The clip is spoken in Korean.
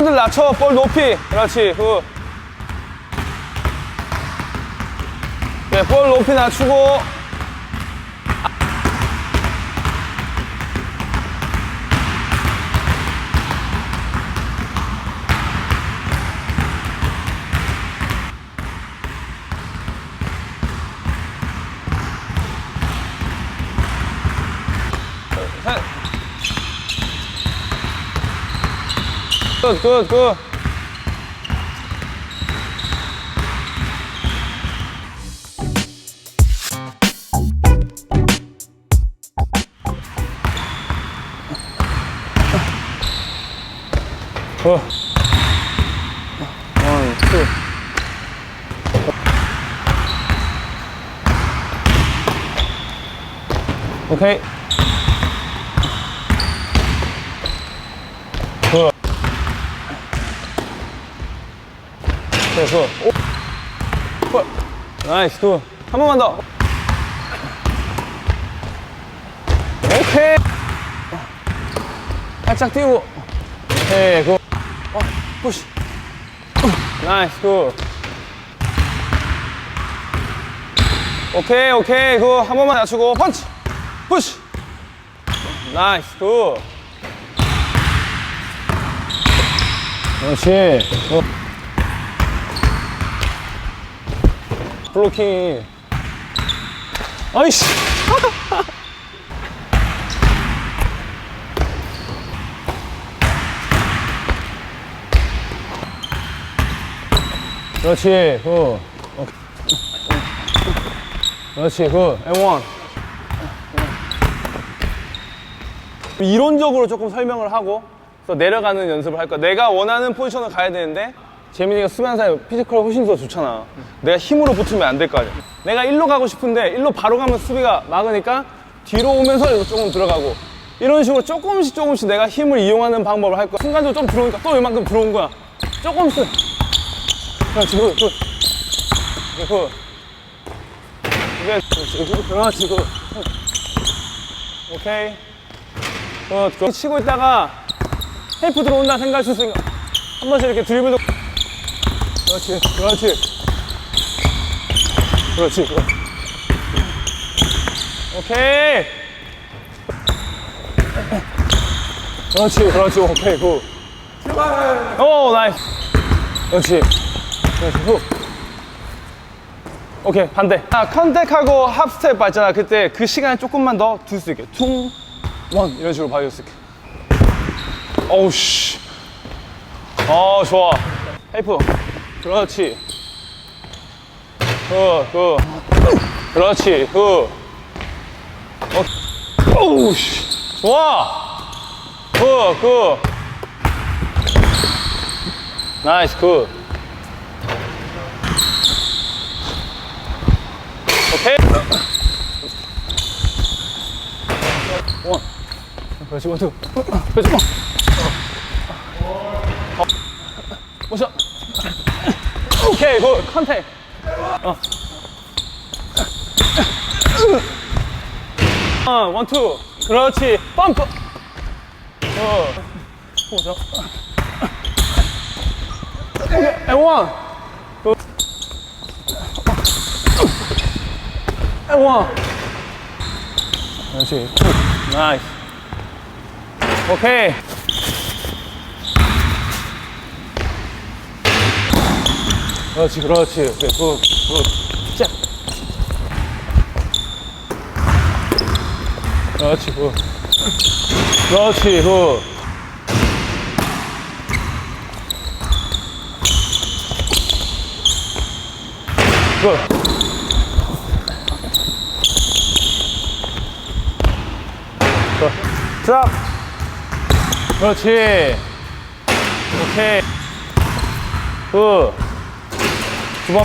핸들 낮춰, 볼 높이. 그렇지, 굿. 네, 볼 높이 낮추고. 셋. 굿, 굿, 굿. 어. 원, 투. 오케이. 굿. 네, 굿. 오. 굿. 나이스, 굿. 한 번만 더. 오케이. 살짝 띄우고. 오케이, 굿. 어, 푸시. 나이스, 굿. 오케이, 오케이, 굿. 한 번만 낮추고, 펀치. 푸시. 나이스, 굿. 그렇지. 굿. 블로킹. 아이씨. 그렇지, 굿. 오케이. 그렇지, 굿. M1. 이론적으로 조금 설명을 하고, 내려가는 연습을 할 거야. 내가 원하는 포지션을 가야 되는데, 재민이가 사이 피지컬 훨씬 더 좋잖아. 내가 힘으로 붙으면 안 될 거 아니야. 내가 일로 가고 싶은데, 일로 바로 가면 수비가 막으니까, 뒤로 오면서 조금 들어가고, 이런 식으로 조금씩 조금씩 내가 힘을 이용하는 방법을 할 거야. 순간적으로 좀 들어오니까 또 이만큼 들어온 거야. 조금씩. 그렇지, 굿, 굿. 네, 굿. 이게, 그렇지, 굿. 오케이. 굿, 굿. 치고 있다가 헬프 들어온다 생각할 수 있으니까 한 번씩 이렇게 드리블도. 그렇지, 그렇지. 그렇지, 굿. 오케이. 그렇지, 그렇지, 오케이, 굿. 오, 나이스. 그렇지. 그렇지, 후. 오케이, 반대. 아, 컨택하고 합스텝 봤잖아. 그때 그 시간에 조금만 더 둘 수 있게. 퉁, 원. 이런 식으로 봐줄 수 있게. 어우, 씨. 어, 좋아. 헬프. 그렇지. 굿, 굿. 그렇지, 굿. 어, 어우, 씨. 좋아. 굿, 굿. 나이스, 굿. 오케이. 원. 그렇지, 원, 투. 그렇지, 원. 어. 모션. 오케이, 굿. 컨택. 어. 어, 원, 투. 그렇지. 펌프. 어. and one. 그렇지. 나이스. 오케이. 그렇지, 그렇지. 굿, 굿. 자. 그렇지, 굿. 그렇지, 굿. 굿. 굿. 드랍. 그렇지. 오케이. 굿. すごい。